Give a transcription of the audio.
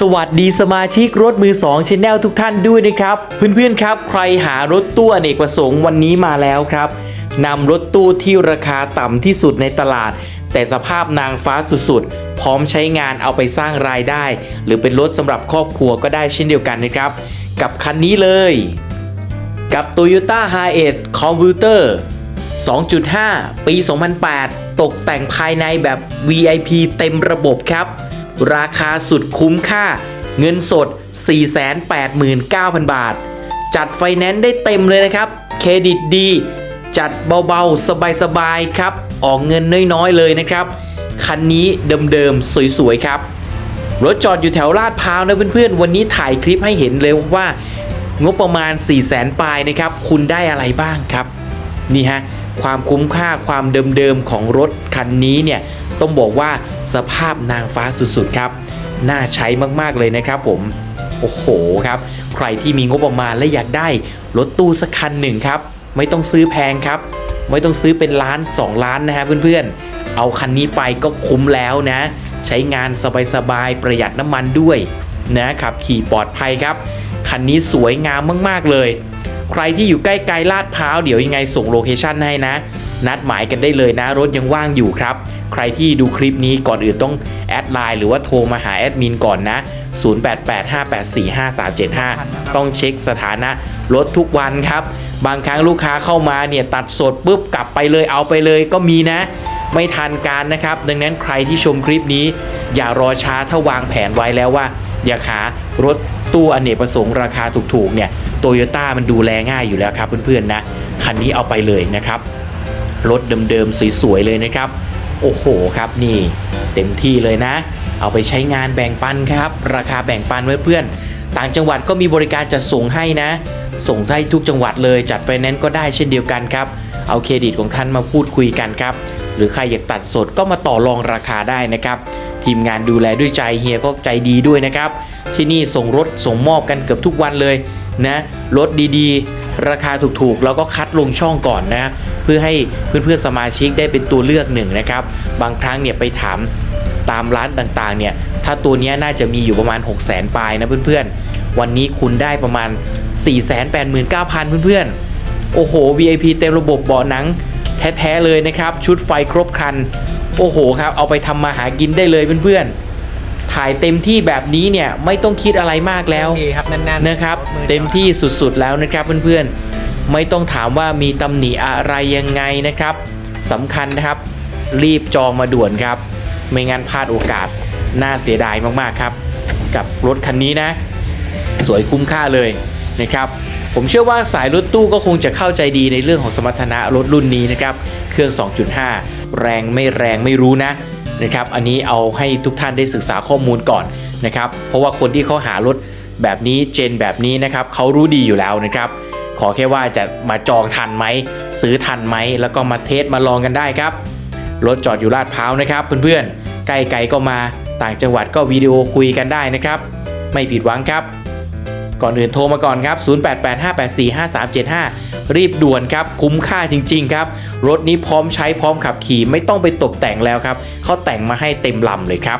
สวัสดีสมาชิกรถมือ2 Channel ทุกท่านด้วยนะครับ เพื่อนๆครับ ใครหารถตู้อเนกประสงค์วันนี้มาแล้วครับนำรถตู้ที่ราคาต่ำที่สุดในตลาด แต่สภาพนางฟ้าสุดๆ พร้อมใช้งานเอาไปสร้างรายได้ หรือเป็นรถสำหรับครอบครัวก็ได้เช่นเดียวกันนะครับ กับคันนี้เลย กับ Toyota h i a c e Commuter 2.5 ปี 2008 ตกแต่งภายในแบบ VIP เต็มระบบครับ ราคาสุดคุ้มค่า เงินสด 489,000 บาท จัดไฟแนนซ์ได้เต็มเลยนะครับ เครดิตดี จัดเบาๆ สบายๆ ครับ ออกเงินน้อยๆ เลยนะครับ คันนี้เดิมๆ สวยๆ ครับ รถจอดอยู่แถวลาดพร้าวนะเพื่อนๆ วันนี้ถ่ายคลิปให้เห็นเลยว่างบประมาณ 4 0 0แสนปลายนะครับ คุณได้อะไรบ้างครับ นี่ฮะ ความคุ้มค่าความเดิมๆ ของรถคันนี้เนี่ย ต้องบอกว่าสภาพนางฟ้าสุดๆครับ น่าใช้มากๆเลยนะครับผม โอ้โหครับ ใครที่มีงบประมาณและอยากได้รถตู้สักคันหนึ่งครับ ไม่ต้องซื้อแพงครับ ไม่ต้องซื้อเป็นล้าน 2 ล้านนะฮะเพื่อนๆ เอาคันนี้ไปก็คุ้มแล้วนะ ใช้งานสบายๆประหยัดน้ำมันด้วยนะขับขี่ปลอดภัยครับ คันนี้สวยงามมากๆเลย ใครที่อยู่ใกล้ๆลาดพร้าวเดี๋ยวยังไงส่งโลเคชั่นให้นะ นัดหมายกันได้เลยนะรถยังว่างอยู่ครับ ใครที่ดูคลิปนี้ก่อนอื่นต้องแอดไลน์หรือว่าโทรมาหาแอดมินก่อนนะ 0885845375 ต้องเช็คสถานะรถทุกวันครับ บางครั้งลูกค้าเข้ามาเนี่ยตัดสดปุ๊บกลับไปเลยเอาไปเลยก็มีนะ ไม่ทันการนะครับ ดังนั้นใครที่ชมคลิปนี้ อย่ารอช้าถ้าวางแผนไว้แล้วว่า อยากหารถตู้อเนกประสงค์ราคาถูกๆเนี่ยโตโยต้ามันดูแลง่ายอยู่แล้วครับเพื่อนๆนะคันนี้เอาไปเลยนะครับ รถเดิมๆสวยๆเลยนะครับ โอ้โหครับนี่เต็มที่เลยนะ เอาไปใช้งานแบ่งปันครับ ราคาแบ่งปันไว้เพื่อน ต่างจังหวัดก็มีบริการจัดส่งให้นะ ส่งให้ทุกจังหวัดเลยจัดไฟแนนซ์ก็ได้เช่นเดียวกันครับเอาเครดิตของท่านมาพูดคุยกันครับ หรือใครอยากตัดสดก็มาต่อรองราคาได้นะครับทีมงานดูแลด้วยใจเฮียก็ใจดีด้วยนะครับ ที่นี่ส่งรถส่งมอบกันเกือบทุกวันเลยนะรถดีๆ ราคาถูกๆ แล้วก็คัดลงช่องก่อนนะเพื่อให้เพื่อนๆสมาชิกได้เป็นตัวเลือกหนึ่งนะครับ บางครั้งเนี่ยไปถามตามร้านต่างๆเนี่ยถ้าตัวนี้น่าจะมีอยู่ประมาณ 6 0 0 0 0 0ปลายนะเพื่อนๆ วันนี้คุณได้ประมาณ 489,000 เพื่อนๆ โอ้โห VIP เต็มระบบเบาะหนัง แท้ ๆ เลยนะครับ ชุดไฟครบครัน โอ้โหครับ เอาไปทำมาหากินได้เลยเพื่อนๆ ถ่ายเต็มที่แบบนี้เนี่ยไม่ต้องคิดอะไรมากแล้วโอเคครับแน่นๆนะครับมือเต็มที่สุดๆแล้วนะครับเพื่อนๆไม่ต้องถามว่ามีตำหนิอะไรยังไงนะครับสำคัญนะครับ รีบจองมาด่วนครับ ไม่งั้นพลาดโอกาสน่าเสียดายมากๆครับ กับรถคันนี้นะ สวยคุ้มค่าเลยนะครับผมเชื่อว่าสายรถตู้ก็คงจะเข้าใจดีในเรื่องของสมรรถนะรถรุ่นนี้นะครับ เครื่อง 2.5 แรงไม่แรงไม่รู้นะ นะครับ อันนี้เอาให้ทุกท่านได้ศึกษาข้อมูลก่อนนะครับ เพราะว่าคนที่เขาหารถแบบนี้เจนแบบนี้นะครับเขารู้ดีอยู่แล้วนะครับ ขอแค่ว่าจะมาจองทันไหมซื้อทันไหมแล้วก็มาเทสมาลองกันได้ครับรถจอดอยู่ลาดพร้าวนะครับ เพื่อนๆใกล้ๆก็มาต่างจังหวัดก็วิดีโอคุยกันได้นะครับ ไม่ผิดหวังครับ ก่อนอื่นโทรมาก่อนครับ 0885845375 รีบด่วนครับ คุ้มค่าจริง ๆ ครับ รถนี้พร้อมใช้พร้อมขับขี่ไม่ต้องไปตกแต่งแล้วครับเขาแต่งมาให้เต็มลำเลยครับ